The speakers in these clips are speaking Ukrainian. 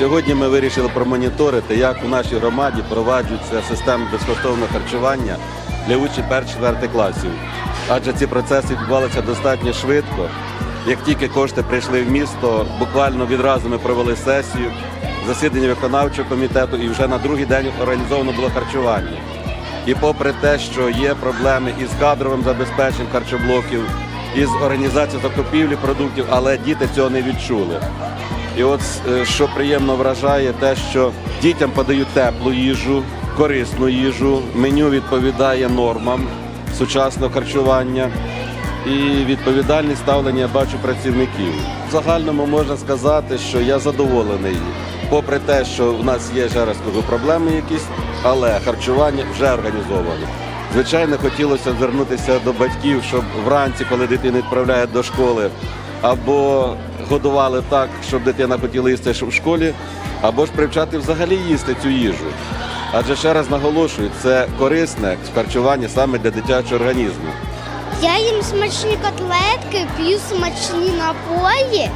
Сьогодні ми вирішили промоніторити, як у нашій громаді проваджується система безкоштовного харчування для учнів 1-4 класів. Адже ці процеси відбувалися достатньо швидко. Як тільки кошти прийшли в місто, буквально відразу ми провели сесію, засідання виконавчого комітету, і вже на другий день організовано було харчування. І попри те, що є проблеми із кадровим забезпеченням харчоблоків, із організацією закупівлі продуктів, але діти цього не відчули. І от е, що приємно вражає, те, що дітям подають теплу їжу, корисну їжу, меню відповідає нормам сучасного харчування і відповідальне ставлення я бачу працівників. В загальному можна сказати, що я задоволений, попри те, що в нас є ще раз проблеми якісь, але харчування вже організовано. Звичайно, хотілося звернутися до батьків, щоб вранці, коли дитину відправляють до школи, або годували так, щоб дитина хотіла їсти в школі, або ж привчати взагалі їсти цю їжу. Адже ще раз наголошую, це корисне харчування саме для дитячого організму. Я їм смачні котлетки, п'ю смачні напої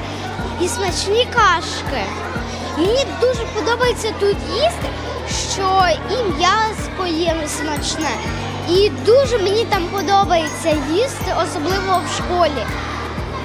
і смачні кашки. Мені дуже подобається тут їсти, що і м'ясо є смачне. І дуже мені там подобається їсти, особливо в школі.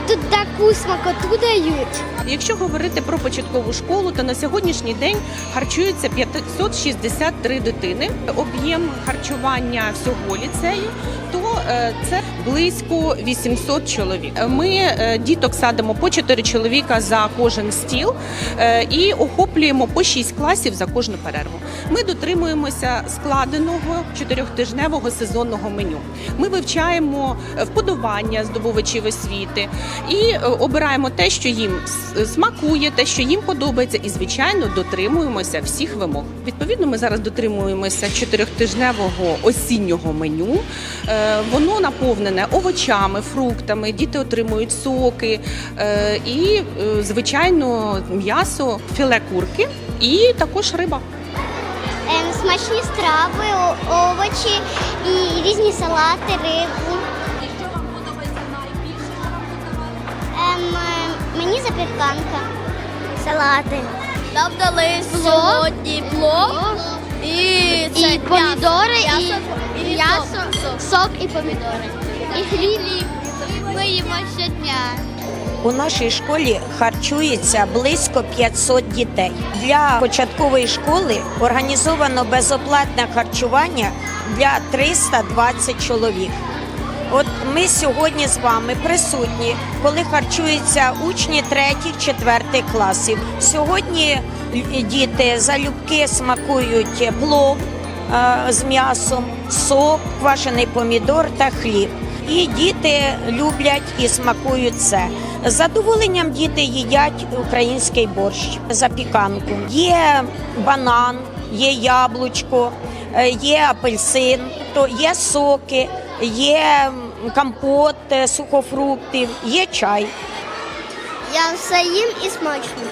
Тут таку смакоту дають. Якщо говорити про початкову школу, то на сьогоднішній день харчується 563 дитини. Об'єм харчування всього ліцею то е, це близько 800 чоловік. Ми е, діток садимо по 4 чоловіка за кожен стіл е, і охоплюємо по 6 класів за кожну перерву. Ми дотримуємося складеного чотирьохтижневого сезонного меню. Ми вивчаємо вподобання здобувачів освіти і е, обираємо те, що їм смакує, те, що їм подобається, і звичайно дотримуємося всіх вимог. Відповідно, ми зараз дотримуємося чотирьохтижневого осіннього меню. Е, Воно наповнене овочами, фруктами. Діти отримують соки е, і, звичайно, м'ясо, філе курки і також риба. Ем, смачні страви, овочі і різні салати, рибу. Запіканка. Салати. Нам дали сьогодні плов і, це І помідори, і м'ясо, і м'ясо, сок. сок і помідори. І хліб. Ми їмо щодня. У нашій школі харчується близько 500 дітей. Для початкової школи організовано безоплатне харчування для 320 чоловік. От ми сьогодні з вами присутні, коли харчуються учні 3-4 класів. Сьогодні діти залюбки смакують плов е, з м'ясом, сок, квашений помідор та хліб. І діти люблять і смакують це. З задоволенням діти їдять український борщ, запіканку. Є банан, є яблучко, е, є апельсин, то є соки, є компот е, сухофруктів, є чай. Я все їм і смачно.